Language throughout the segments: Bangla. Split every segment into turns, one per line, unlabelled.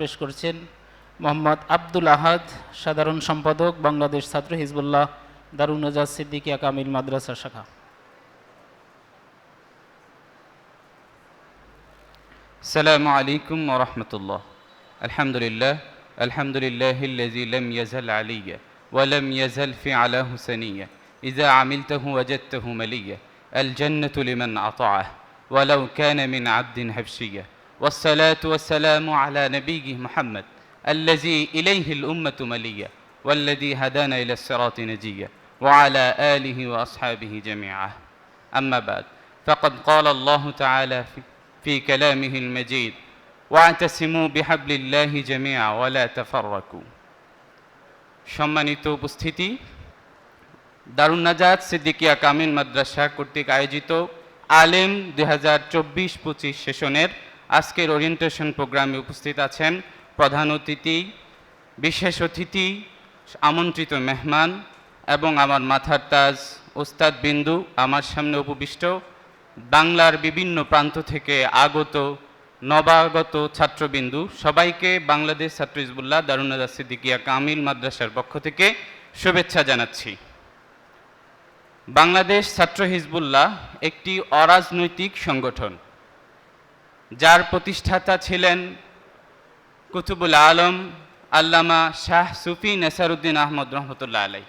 পেশ করছেন মোহাম্মদ আব্দুল আহাদ সাধারণ সম্পাদক বাংলাদেশ ছাত্র হিজবুল্লাহ দারুন নজাজ সিদ্দিকিয়া কামিল মাদ্রাসা শাখা
السلام عليكم ورحمة الله الحمد لله الحمد لله الذي لم يزل عليا ولم يزل فعله سنيا إذا عملته وجدته مليا الجنة لمن أطاعه ولو كان من عبد حبشية والصلاة والسلام على نبيه محمد الذي إليه الأمة مليا والذي هدانا إلى الصراط نجيا وعلى آله وأصحابه جميعا أما بعد فقد قال الله تعالى في, في كلامه المجيد واعتصموا بحبل الله جميعا ولا تفرقوا সম্মানিত উপস্থিতি দারুন নাজাদ সিদ্দিকিয়া কামিল মাদ্রাসা কর্তৃক আয়োজিত আলেম দুই হাজার চব্বিশ পঁচিশ সেশনের আজকের ওরিয়েন্টেশন প্রোগ্রামে উপস্থিত আছেন প্রধান অতিথি, বিশেষ অতিথি, আমন্ত্রিত মেহমান এবং আমার মাথার তাজ ওস্তাদ বিন্দু আমার সামনে উপবিষ্ট। বাংলার বিভিন্ন প্রান্ত থেকে আগত নবাগত ছাত্রবিন্দু, সবাইকে বাংলাদেশ ছাত্র হিজবুল্লাহ দারুনাদা সিদ্দিকিয়া কামিল মাদ্রাসার পক্ষ থেকে শুভেচ্ছা জানাচ্ছি। বাংলাদেশ ছাত্র হিজবুল্লাহ একটি অরাজনৈতিক সংগঠন। যার প্রতিষ্ঠাতা ছিলেন কুতুবুল আলম আল্লামা শাহ সুফি নেসারুদ্দিন আহমদ রহমতুল্লাহ আলাই।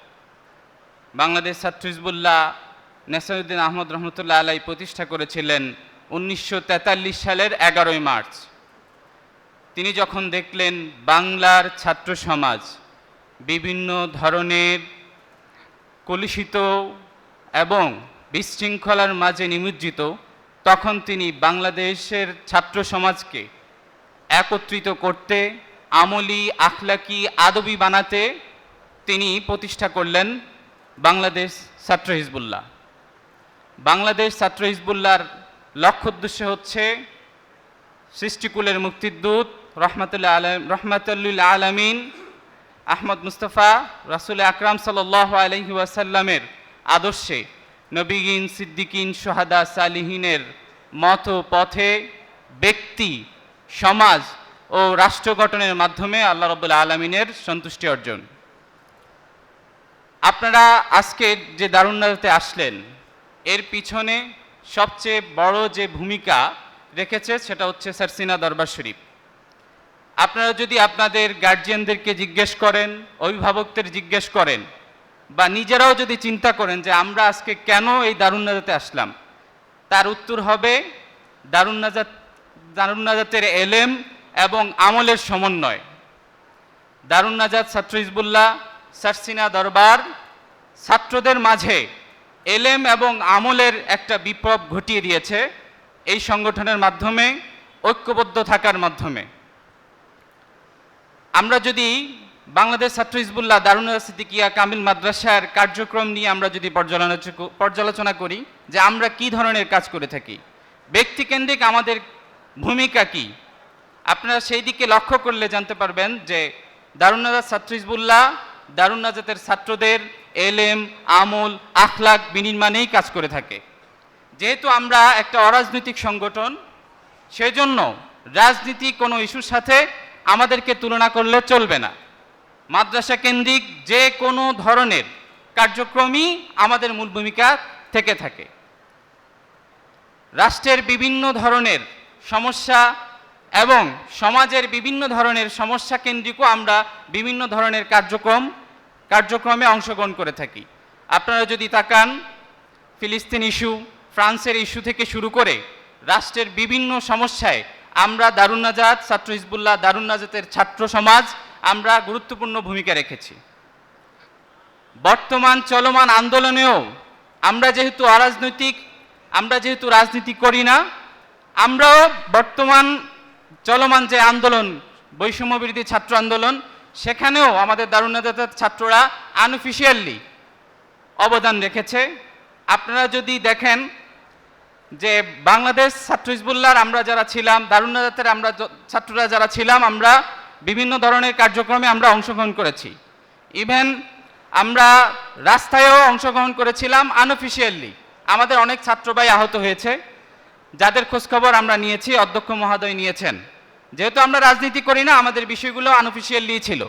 বাংলাদেশ ছাত্র হিজবুল্লাহ নেসারুদ্দিন আহমদ রহমতুল্লাহ আলাই প্রতিষ্ঠা করেছিলেন উনিশশো তেতাল্লিশ সালের এগারোই মার্চ। তিনি যখন দেখলেন বাংলার ছাত্র সমাজ বিভিন্ন ধরনের কলুষিত এবং বিশৃঙ্খলার মাঝে নিমজ্জিত তখন তিনি বাংলাদেশের ছাত্র সমাজকে একত্রিত করতে, আমলি আখলাকি আদবি বানাতে তিনি প্রতিষ্ঠা করলেন বাংলাদেশ ছাত্র হিজবুল্লাহ। বাংলাদেশ ছাত্র হিজবুল্লাহর লক্ষ্য উদ্দেশ্য হচ্ছে সৃষ্টিকুলের মুক্তিদূত রহমতুল্লাহ আলম, রহমতুল্লিল আলমিন আহমদ মুস্তফা রাসুল আকরাম সাল আলহি ওয়াসাল্লামের আদর্শে নবীগিন সিদ্দিকিন সোহাদা সালিহিনের মত পথে ব্যক্তি, সমাজ ও রাষ্ট্র গঠনের মাধ্যমে আল্লাহ রবুল্লা আলমিনের সন্তুষ্টি অর্জন। আপনারা আজকে যে দারুণাতে আসলেন, এর পিছনে সবচেয়ে বড় যে ভূমিকা রেখেছে সেটা হচ্ছে সারসিনা দরবার শরীফ। আপনারা যদি আপনাদের গার্জিয়ানদেরকে জিজ্ঞেস করেন, অভিভাবকদের জিজ্ঞেস করেন বা নিজেরাও যদি চিন্তা করেন যে আমরা আজকে কেন এই দারুণ নাজাতে আসলাম, তার উত্তর হবে দারুণ নাজাত দারুণ নাজাতের এলেম এবং আমলের সমন্বয়। দারুণ নাজাত ছাত্র হিজবুল্লাহ সারসিনা দরবার ছাত্রদের মাঝে এলেম এবং আমলের একটা বিপ্লব ঘটিয়ে দিয়েছে এই সংগঠনের মাধ্যমে, ঐক্যবদ্ধ থাকার মাধ্যমে। আমরা যদি বাংলাদেশ ছাত্র হিজবুল্লাহ দারুণ সিদ্দিকিয়া কামিল মাদ্রাসার কার্যক্রম নিয়ে আমরা যদি পর্যালোচনা করি যে আমরা কি ধরনের কাজ করে থাকি, ব্যক্তিকেন্দ্রিক আমাদের ভূমিকা কি, আপনারা সেই দিকে লক্ষ্য করলে জানতে পারবেন যে দারুনাজাত ছাত্র হিজবুল্লাহ দারুনাজাতের ছাত্রদের এলেম, আমল, আখলাক বিনির্মাণেই কাজ করে থাকে। যেহেতু আমরা একটা অরাজনৈতিক সংগঠন, সেজন্য রাজনীতি কোনো ইস্যুর সাথে আমাদেরকে তুলনা করলে চলবে না। মাদ্রাসা কেন্দ্রিক যে কোনো ধরনের কার্যক্রমই আমাদের মূল ভূমিকা থেকে থাকে। রাষ্ট্রের বিভিন্ন ধরনের সমস্যা এবং সমাজের বিভিন্ন ধরনের সমস্যা কেন্দ্রিকও আমরা বিভিন্ন ধরনের কার্যক্রম, কার্যক্রমে অংশগ্রহণ করে থাকি। আপনারা যদি তাকান, ফিলিস্তিন ইস্যু, ফ্রান্সের ইস্যু থেকে শুরু করে রাষ্ট্রের বিভিন্ন সমস্যায় আমরা দারুণ নাজাত, ছাত্র হিজবুল্লাহ দারুণ নাজাতের ছাত্র সমাজ আমরা গুরুত্বপূর্ণ ভূমিকা রেখেছি। বর্তমান চলমান আন্দোলনেও আমরা যেহেতু অরাজনৈতিক, আমরা যেহেতু রাজনীতি করি না, আমরাও বর্তমান চলমান যে আন্দোলন, বৈষম্য বিরোধী ছাত্র আন্দোলন, সেখানেও আমাদের দারুণ নাজাতের ছাত্ররা আনঅফিসিয়ালি অবদান রেখেছে। আপনারা যদি দেখেন যে বাংলাদেশ ছাত্র হিজবুল্লাহর আমরা যারা ছিলাম দারুণাজাতের আমরা ছাত্ররা যারা ছিলাম, আমরা বিভিন্ন ধরনের কার্যক্রমে আমরা অংশগ্রহণ করেছি। ইভেন আমরা রাস্তায়ও অংশগ্রহণ করেছিলাম আনঅফিসিয়ালি আমাদের অনেক ছাত্রবাই আহত হয়েছে। যাদের খোঁজখবর আমরা নিয়েছি, অধ্যক্ষ মহোদয় নিয়েছেন। যেহেতু আমরা রাজনীতি করি না, আমাদের বিষয়গুলো আনঅফিসিয়ালি ছিল।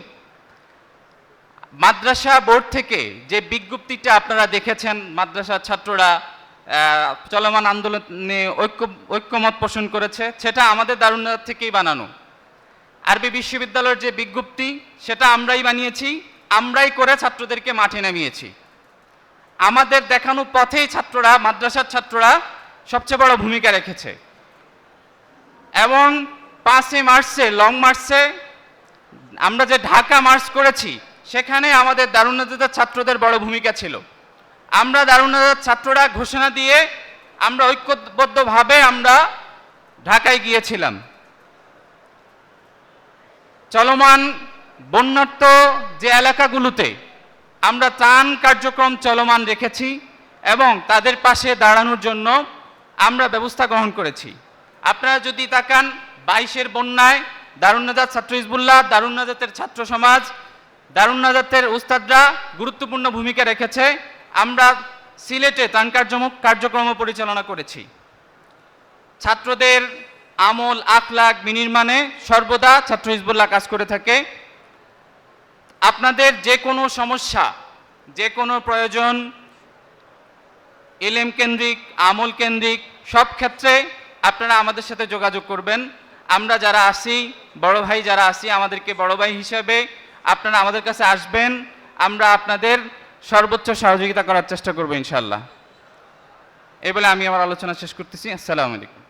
মাদ্রাসা বোর্ড থেকে যে বিজ্ঞপ্তিটা আপনারা দেখেছেন, মাদ্রাসার ছাত্ররা চলমান আন্দোলনে ঐক্য, ঐক্যমত পোষণ করেছে, সেটা আমাদের দারুণাথ থেকেই বানানো। আরবি বিশ্ববিদ্যালয়ের যে বিজ্ঞপ্তি, সেটা আমরাই বানিয়েছি, আমরাই করে ছাত্রদেরকে মাঠে নামিয়েছি। আমাদের দেখানো পথেই ছাত্ররা, মাদ্রাসার ছাত্ররা সবচেয়ে বড় ভূমিকা রেখেছে। এবং পাঁচই মার্চে, লং মার্চে, আমরা যে ঢাকা মার্চ করেছি, সেখানে আমাদের দারুণাজাতের ছাত্রদের বড় ভূমিকা ছিল। আমরা দারুণাজাত ছাত্ররা ঘোষণা দিয়ে আমরা ঐক্যবদ্ধভাবে আমরা ঢাকায় গিয়েছিলাম। চলমান বন্যার্থ যে এলাকাগুলোতে আমরা ত্রাণ কার্যক্রম চলমান রেখেছি এবং তাদের পাশে দাঁড়ানোর জন্য আমরা ব্যবস্থা গ্রহণ করেছি। আপনারা যদি তাকান, বাইশের বন্যায় দারুণনাজাত ছাত্র হিজবুল্লাহ দারুণনাজাতের ছাত্র সমাজ দারুণনাজাতের উস্তাদরা গুরুত্বপূর্ণ ভূমিকা রেখেছে। আমরা সিলেটে ত্রাণ কার্যক্রম পরিচালনা করেছি। ছাত্রদের আমল, আখলাক বিনির্মাণে সর্বদা ছাত্র হিজবুল্লাহ কাজ করে থাকে। আপনাদের যে কোনো সমস্যা, যে কোনো প্রয়োজন এলএম কেন্দ্রিক, আমল কেন্দ্রিক, সব ক্ষেত্রে আপনারা আমাদের সাথে যোগাযোগ করবেন। আমরা যারা আসি, বড় ভাই যারা আসি, আমাদেরকে বড় ভাই হিসেবে আপনারা আমাদের কাছে আসবেন। আমরা আপনাদের সর্বোচ্চ সহযোগিতা করার চেষ্টা করব ইনশাল্লাহ এই বলে আমি আমার আলোচনা শেষ করতেছি। আসসালামু আলাইকুম।